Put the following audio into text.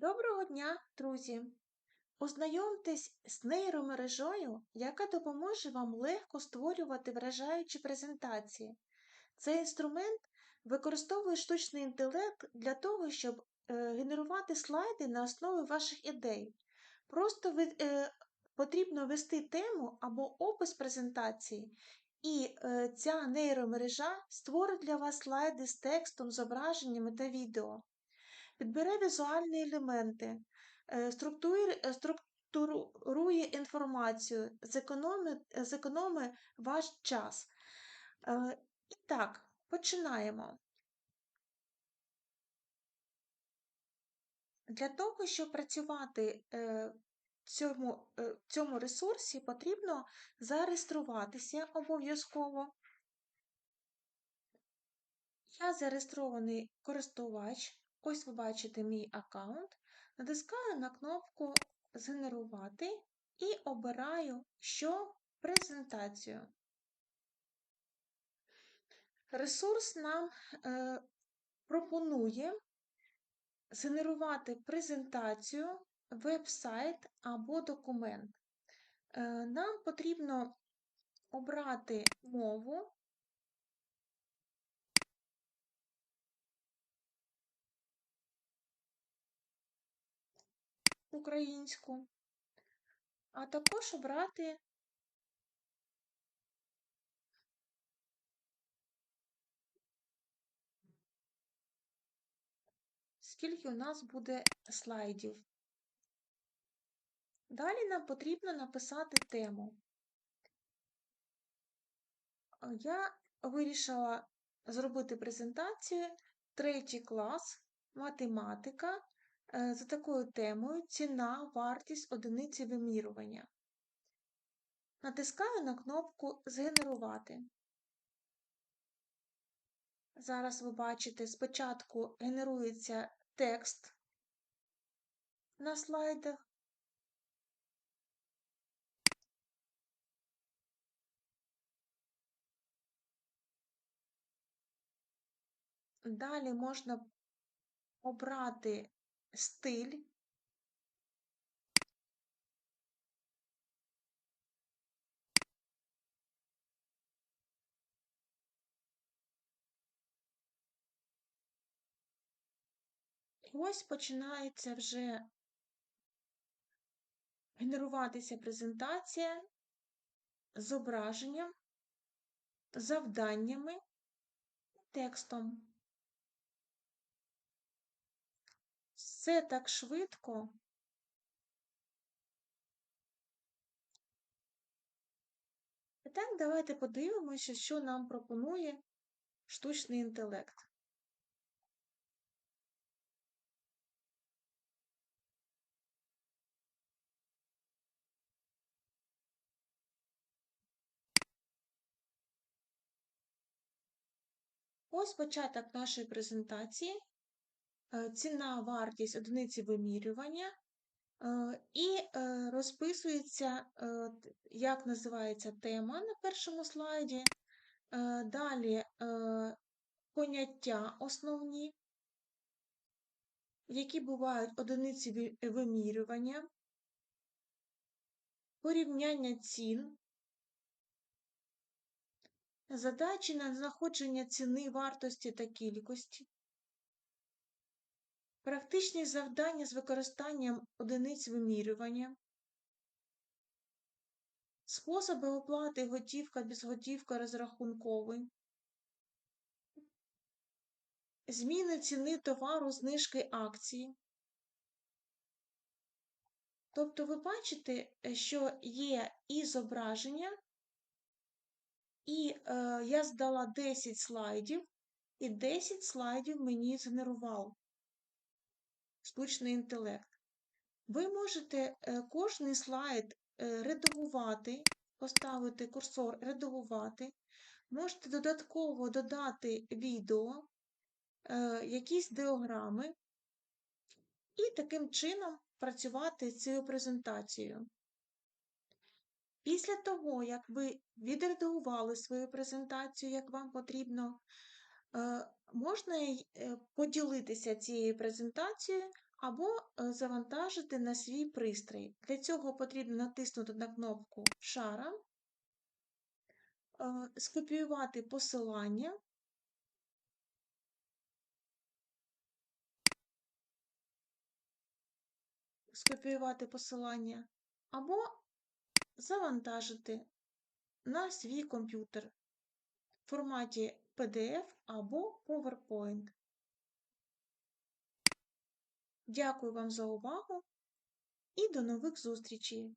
Доброго дня, друзі! Ознайомтесь з нейромережою, яка допоможе вам легко створювати вражаючі презентації. Цей інструмент використовує штучний інтелект для того, щоб е, генерувати слайди на основі ваших ідей. Просто ви, е, потрібно ввести тему або опис презентації, і е, ця нейромережа створить для вас слайди з текстом, зображеннями та відео. Підбере візуальні елементи, е, структурує, е, структурує інформацію, зекономить, зекономить ваш час. Е, І так, починаємо. Для того, щоб працювати цьому, в цьому ресурсі, потрібно зареєструватися обов'язково. Я зареєстрований користувач. Ось ви бачите мій аккаунт. Натискаю на кнопку Згенерувати і обираю що презентацію. Ресурс нам е, пропонує згенерувати презентацію, веб-сайт або документ. Е, Нам потрібно обрати мову. Українську, а також обрати скільки у нас буде слайдів. Далі нам потрібно написати тему. Я вирішила зробити презентацію третій клас, математика за такою темою ціна, вартість одиниці вимірювання. Натискаю на кнопку Згенерувати. Зараз ви бачите, спочатку генерується текст на слайдах. Далі можна обрати стиль. Ось починається вже генеруватися презентація зображенням, завданнями, текстом. Все так швидко. І так, давайте подивимося, що нам пропонує штучний інтелект. Ось початок нашої презентації. Е, ціна, вартість одиниці вимірювання, і е, розписується, як називається тема на першому слайді. Далі поняття основні, які бувають одиниці вимірювання, порівняння цін, задачі на знаходження ціни вартості та кількості. Практичні завдання з використанням одиниць вимірювання, способи оплати готівка, безготівка розрахунковий, зміни ціни товару, знижки акції. Тобто ви бачите, що є і зображення, і е, я здала 10 слайдів, і 10 слайдів мені згенерував штучний інтелект. Ви можете е, кожний слайд е, редагувати, поставити курсор редагувати, можете додатково додати відео, е, якісь діаграми, і таким чином працювати з цією презентацією. Після того, як ви відредагували свою презентацію, як вам потрібно, можна поділитися цією презентацією або е, завантажити на свій пристрій. Для цього потрібно натиснути на кнопку Шара, е, скопіювати посилання. Скопіювати посилання або завантажити на свій комп'ютер форматі PDF або PowerPoint. Дякую вам за увагу і до нових зустрічей!